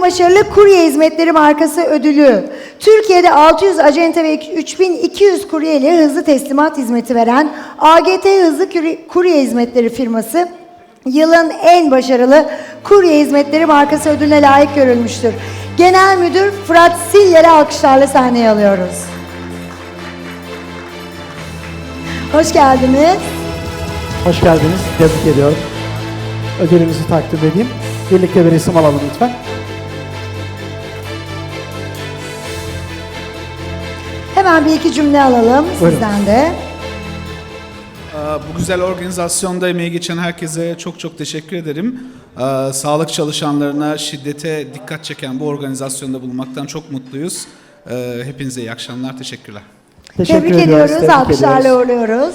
başarılı kurye hizmetleri markası ödülü. Türkiye'de 600 acente ve 3200 kurye ile hızlı teslimat hizmeti veren AGT Hızlı Kurye Hizmetleri firması yılın en başarılı kurye hizmetleri markası ödülüne layık görülmüştür. Genel Müdür Fırat Silyer'i alkışlarla sahneye alıyoruz. Hoş geldiniz. Hoş geldiniz. Tebrik ediyorum. Ödülümüzü takdim edeyim. Birlikte bir resim alalım lütfen. Hemen bir iki cümle alalım Buyurun. sizden de. Ee, Bu güzel organizasyonda emeği geçen herkese çok çok teşekkür ederim. Ee, Sağlık çalışanlarına şiddete dikkat çeken bu organizasyonda bulunmaktan çok mutluyuz. Ee, Hepinize iyi akşamlar, teşekkürler. Teşekkür Tebrik ediyoruz. ediyoruz. Alkışlarla uğurluyoruz.